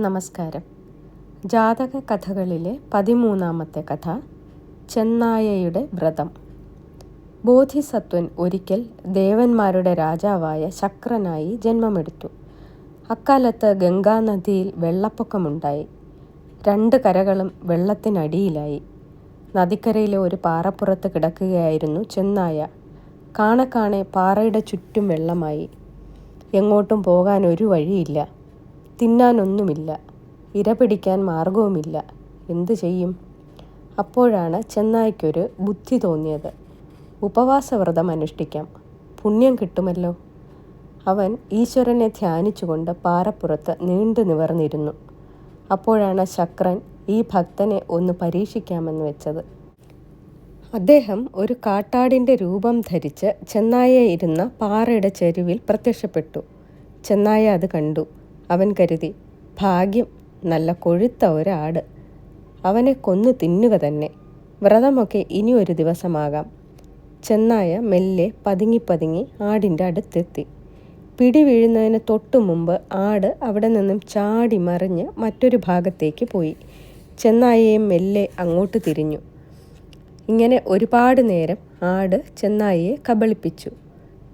നമസ്കാരം. ജാതക കഥകളിലെ പതിമൂന്നാമത്തെ കഥ ചെന്നായയുടെ വ്രതം. ബോധിസത്വൻ ഒരിക്കൽ ദേവന്മാരുടെ രാജാവായ ശക്രനായി ജന്മമെടുത്തു. അക്കാലത്ത് ഗംഗാനദിയിൽ വെള്ളപ്പൊക്കമുണ്ടായി. രണ്ട് കരകളും വെള്ളത്തിനടിയിലായി. നദിക്കരയിലെ ഒരു പാറപ്പുറത്ത് കിടക്കുകയായിരുന്നു ചെന്നായ. കാണക്കാണെ പാറയുടെ ചുറ്റും വെള്ളമായി. എങ്ങോട്ടും പോകാൻ ഒരു വഴിയില്ല. തിന്നാനൊന്നുമില്ല. ഇര പിടിക്കാൻ മാർഗവുമില്ല എന്തു ചെയ്യും? അപ്പോഴാണ് ചെന്നായ്ക്കൊരു ബുദ്ധി തോന്നിയത്. ഉപവാസവ്രതം അനുഷ്ഠിക്കാം. പുണ്യം കിട്ടുമല്ലോ? അവൻ ഈശ്വരനെ ധ്യാനിച്ചുകൊണ്ട് പാറപ്പുറത്ത് നീണ്ടു നിവർന്നിരുന്നു. അപ്പോഴാണ് ശക്രൻ ഈ ഭക്തനെ ഒന്ന് പരീക്ഷിക്കാമെന്ന് വെച്ചത്. അദ്ദേഹം ഒരു കാട്ടാടിന്റെ രൂപം ധരിച്ച് ചെന്നായ ഇരുന്ന പാറയുടെ ചെരുവിൽ പ്രത്യക്ഷപ്പെട്ടു. ചെന്നായ അത് കണ്ടു. അവൻ കരുതി ഭാഗ്യം നല്ല കൊഴുത്ത ഒരാട്. അവനെ കൊന്നു തിന്നുക തന്നെ. വ്രതമൊക്കെ ഇനി ഒരു ദിവസമാകാം. ചെന്നായ മെല്ലെ പതുങ്ങി പതുങ്ങി ആടിന്റെ അടുത്തെത്തി. പിടി വീഴുന്നതിന് തൊട്ടു മുമ്പ് ആട് അവിടെ നിന്നും ചാടി മറിഞ്ഞ് മറ്റൊരു ഭാഗത്തേക്ക് പോയി. ചെന്നായയെ മെല്ലെ അങ്ങോട്ട് തിരിഞ്ഞു. ഇങ്ങനെ ഒരുപാട് നേരം ആട് ചെന്നായിയെ കബളിപ്പിച്ചു.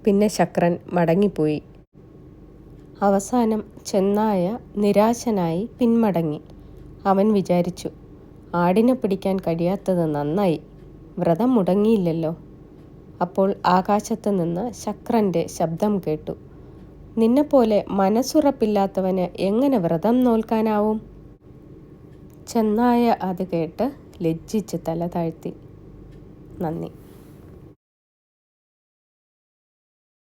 പിന്നെ ശക്രൻ മടങ്ങിപ്പോയി. അവസാനം ചെന്നായ നിരാശനായി പിന്മടങ്ങി. അവൻ വിചാരിച്ചു ആടിനെ പിടിക്കാൻ കഴിയാത്തത് നന്നായി. വ്രതം മുടങ്ങിയില്ലല്ലോ. അപ്പോൾ ആകാശത്ത് നിന്ന് ശക്രന്റെ ശബ്ദം കേട്ടു നിന്നെപ്പോലെ മനസ്സുറപ്പില്ലാത്തവന് എങ്ങനെ വ്രതം നോൽക്കാനാവും? ചെന്നായ അത് കേട്ട് ലജ്ജിച്ച് തല താഴ്ത്തി. നന്ദി.